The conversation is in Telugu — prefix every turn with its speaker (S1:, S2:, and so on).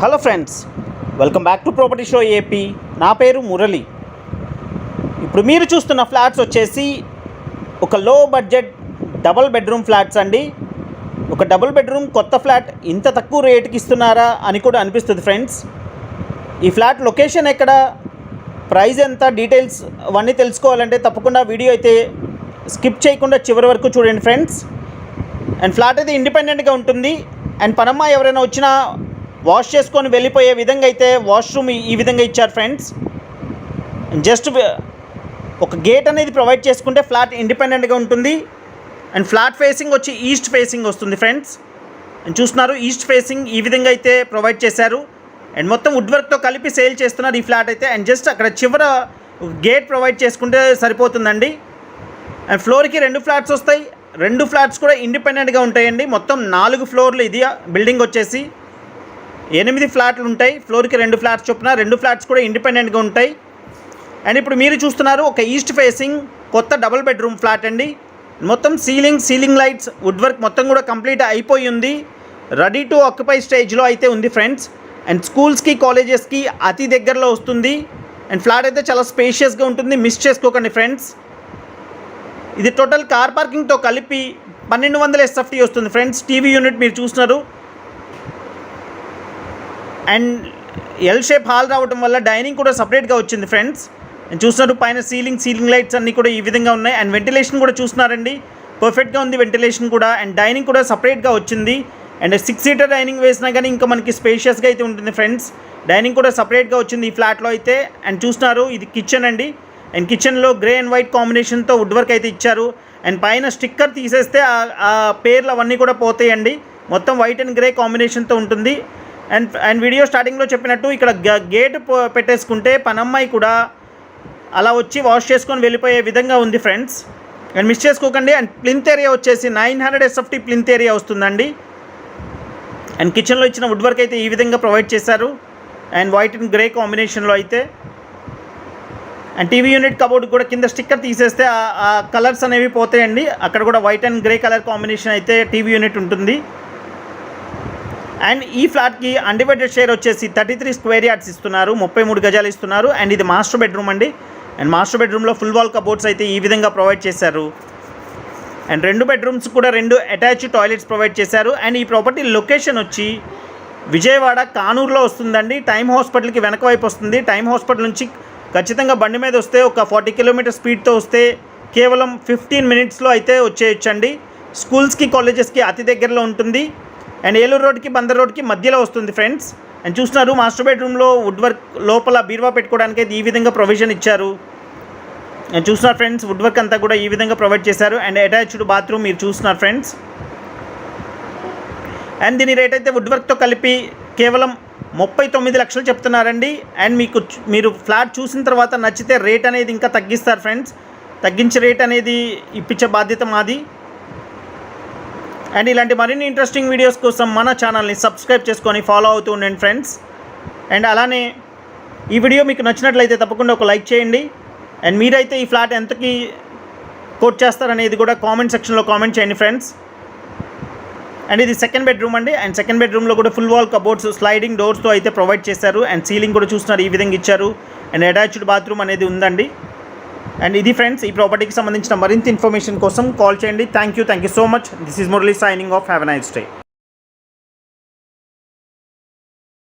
S1: Hello friends welcome back to property show AP. నా పేరు మురళి. ఇప్పుడు మీరు చూస్తున్న ఫ్లాట్స్ వచ్చేసి ఒక లో బడ్జెట్ డబుల్ బెడ్రూమ్ ఫ్లాట్స్ అండి. ఒక డబుల్ బెడ్రూమ్ కొత్త ఫ్లాట్ ఇంత తక్కువ రేటుకి ఇస్తున్నారా అని కూడా అనిపిస్తుంది ఫ్రెండ్స్. ఈ ఫ్లాట్ లొకేషన్ ఎక్కడ ప్రైస్ ఎంత డీటెయిల్స్ అవన్నీ తెలుసుకోవాలంటే తప్పకుండా వీడియో అయితే స్కిప్ చేయకుండా చివరి వరకు చూడండి ఫ్రెండ్స్. అండ్ ఫ్లాట్ అయితే ఇండిపెండెంట్గా ఉంటుంది. అండ్ పనమ్మ ఎవరైనా వచ్చినా వాష్ చేసుకొని వెళ్ళిపోయే విధంగా అయితే వాష్రూమ్ ఈ విధంగా ఇచ్చారు ఫ్రెండ్స్. జస్ట్ ఒక గేట్ అనేది ప్రొవైడ్ చేసుకుంటే ఫ్లాట్ ఇండిపెండెంట్గా ఉంటుంది. అండ్ ఫ్లాట్ ఫేసింగ్ వచ్చి ఈస్ట్ ఫేసింగ్ వస్తుంది ఫ్రెండ్స్. అండ్ చూస్తున్నారు ఈస్ట్ ఫేసింగ్ ఈ విధంగా అయితే ప్రొవైడ్ చేశారు. అండ్ మొత్తం వుడ్ వర్క్తో కలిపి సేల్ చేస్తున్నారు ఈ ఫ్లాట్ అయితే. అండ్ జస్ట్ అక్కడ చివర గేట్ ప్రొవైడ్ చేసుకుంటే సరిపోతుందండి. అండ్ ఫ్లోర్కి రెండు ఫ్లాట్స్ వస్తాయి. రెండు ఫ్లాట్స్ కూడా ఇండిపెండెంట్గా ఉంటాయండి. మొత్తం నాలుగు ఫ్లోర్లు ఇది బిల్డింగ్ వచ్చేసి. ఎనిమిది ఫ్లాట్లు ఉంటాయి ఫ్లోర్కి రెండు ఫ్లాట్స్ చొప్పున రెండు ఫ్లాట్స్ కూడా ఇండిపెండెంట్గా ఉంటాయి. అండ్ ఇప్పుడు మీరు చూస్తున్నారు ఒక ఈస్ట్ ఫేసింగ్ కొత్త డబుల్ బెడ్రూమ్ ఫ్లాట్ అండి. మొత్తం ceiling ceiling lights wood work మొత్తం కూడా కంప్లీట్ అయిపోయి ఉంది. రెడీ టు ఆక్యుపై స్టేజ్లో అయితే ఉంది ఫ్రెండ్స్. అండ్ స్కూల్స్కి కాలేజెస్కి అతి దగ్గరలో వస్తుంది. అండ్ ఫ్లాట్ అయితే చాలా స్పేషియస్గా ఉంటుంది మిస్ చేసుకోకండి ఫ్రెండ్స్. ఇది టోటల్ కార్ పార్కింగ్తో కలిపి పన్నెండు వందల ఎస్ఎఫ్టీ వస్తుంది ఫ్రెండ్స్. టీవీ యూనిట్ మీరు చూస్తున్నారు. అండ్ ఎల్ షేప్ హాల్ రావడం వల్ల డైనింగ్ కూడా సపరేట్గా వచ్చింది ఫ్రెండ్స్ చూస్తున్నారు పైన సీలింగ్ సీలింగ్ లైట్స్ అన్నీ కూడా ఈ విధంగా ఉన్నాయి. అండ్ వెంటిలేషన్ కూడా చూస్తున్నారండి. పర్ఫెక్ట్గా ఉంది వెంటిలేషన్ కూడా. అండ్ డైనింగ్ కూడా సపరేట్గా వచ్చింది. అండ్ సిక్స్ సీటర్ డైనింగ్ వేసినా కానీ ఇంకా మనకి స్పేషియస్గా అయితే ఉంటుంది ఫ్రెండ్స్ డైనింగ్ కూడా సపరేట్గా వచ్చింది ఈ ఫ్లాట్లో అయితే. అండ్ చూస్తున్నారు ఇది కిచెన్ అండి. అండ్ కిచెన్లో గ్రే అండ్ వైట్ కాంబినేషన్తో వుడ్ వర్క్ అయితే ఇచ్చారు. అండ్ పైన స్టిక్కర్ తీసేస్తే ఆ పేర్లు అవన్నీ కూడా పోతాయండి. మొత్తం వైట్ అండ్ గ్రే కాంబినేషన్తో ఉంటుంది. అండ్ అండ్ వీడియో స్టార్టింగ్లో చెప్పినట్టు ఇక్కడ గ- గేట్ పెట్టేసుకుంటే పనమ్మాయి కూడా అలా వచ్చి వాష్ చేసుకొని వెళ్ళిపోయే విధంగా ఉంది ఫ్రెండ్స్ అండ్ మిస్ చేసుకోకండి. అండ్ ప్లింత్ ఏరియా వచ్చేసి nine hundred SFT plinth area వస్తుందండి. అండ్ కిచెన్లో ఇచ్చిన వుడ్ వర్క్ అయితే ఈ విధంగా ప్రొవైడ్ చేశారు. అండ్ వైట్ అండ్ గ్రే కాంబినేషన్లో అయితే. అండ్ టీవీ యూనిట్ కబోర్డ్ కూడా కింద స్టిక్కర్ తీసేస్తే ఆ కలర్స్ అనేవి పోతాయండి. అక్కడ కూడా white and grey colour combination అయితే టీవీ యూనిట్ ఉంటుంది. అండ్ ఈ ఫ్లాట్కి అన్డివైడెడ్ షేర్ వచ్చేసి థర్టీ త్రీ స్క్వేర్ యార్డ్స్ ఇస్తున్నారు ముప్పై మూడు గజాలు ఇస్తున్నారు. అండ్ ఇది మాస్టర్ బెడ్రూమ్ అండి. అండ్ మాస్టర్ బెడ్రూమ్లో ఫుల్ వాల్ కబోర్డ్స్ అయితే ఈ విధంగా ప్రొవైడ్ చేశారు. అండ్ రెండు బెడ్రూమ్స్ కూడా రెండు అటాచ్ టాయిలెట్స్ ప్రొవైడ్ చేశారు. అండ్ ఈ ప్రాపర్టీ లొకేషన్ వచ్చి విజయవాడ కానూరులో వస్తుందండి. టైమ్ హాస్పిటల్కి వెనక వైపు వస్తుంది. టైమ్ హాస్పిటల్ నుంచి ఖచ్చితంగా బండి మీద వస్తే ఒక ఫార్టీ కిలోమీటర్ స్పీడ్తో వస్తే కేవలం ఫిఫ్టీన్ మినిట్స్లో అయితే వచ్చేయచ్చండి. స్కూల్స్కి కాలేజెస్కి అతి దగ్గరలో ఉంటుంది. అండ్ ఏలూరు రోడ్కి బందర్ రోడ్కి మధ్యలో వస్తుంది ఫ్రెండ్స్. అండ్ చూస్తున్నారు మాస్టర్ బెడ్రూమ్లో వుడ్ వర్క్ లోపల బీరువా పెట్టుకోవడానికి అయితే ఈ విధంగా ప్రొవిజన్ ఇచ్చారు. అండ్ చూస్తున్నారు ఫ్రెండ్స్ వుడ్ వర్క్ అంతా కూడా ఈ విధంగా ప్రొవైడ్ చేశారు. అండ్ అటాచ్డ్ బాత్రూమ్ మీరు చూస్తున్నారు ఫ్రెండ్స్. అండ్ దీని రేట్ అయితే వుడ్ వర్క్తో కలిపి కేవలం ముప్పై తొమ్మిది లక్షలు చెప్తున్నారండి. అండ్ మీకు మీరు ఫ్లాట్ చూసిన తర్వాత నచ్చితే రేట్ అనేది ఇంకా తగ్గిస్తారు ఫ్రెండ్స్. తగ్గించే రేట్ అనేది ఇప్పించే బాధ్యత మాది. అండ్ ఇలాంటి మరిన్ని ఇంట్రెస్టింగ్ వీడియోస్ కోసం మన ఛానల్ని సబ్స్క్రైబ్ చేసుకొని ఫాలో అవుతూ ఉండండి ఫ్రెండ్స్ అండ్ అలానే ఈ వీడియో మీకు నచ్చినట్లయితే తప్పకుండా ఒక లైక్ చేయండి. అండ్ మీరైతే ఈ ఫ్లాట్ ఎంతకి కోట్ చేస్తారనేది కూడా కామెంట్ సెక్షన్లో కామెంట్ చేయండి ఫ్రెండ్స్ అండ్ ఇది సెకండ్ బెడ్రూమ్ అండి. అండ్ సెకండ్ బెడ్రూమ్లో కూడా ఫుల్ వాల్ కబోర్డ్స్ స్లైడింగ్ డోర్స్తో అయితే ప్రొవైడ్ చేశారు. అండ్ సీలింగ్ కూడా చూస్తున్నారు. ఈ విధంగా ఇచ్చారు. అండ్ అటాచ్డ్ బాత్రూమ్ అనేది ఉందండి. అండ్ ఇది ఫ్రెండ్స్ ఈ ప్రాపర్టీకి సంబంధించిన మరింత ఇన్ఫర్మేషన్ కోసం కాల్ చేయండి. Thank you thank you so much this is Murali signing off have nice day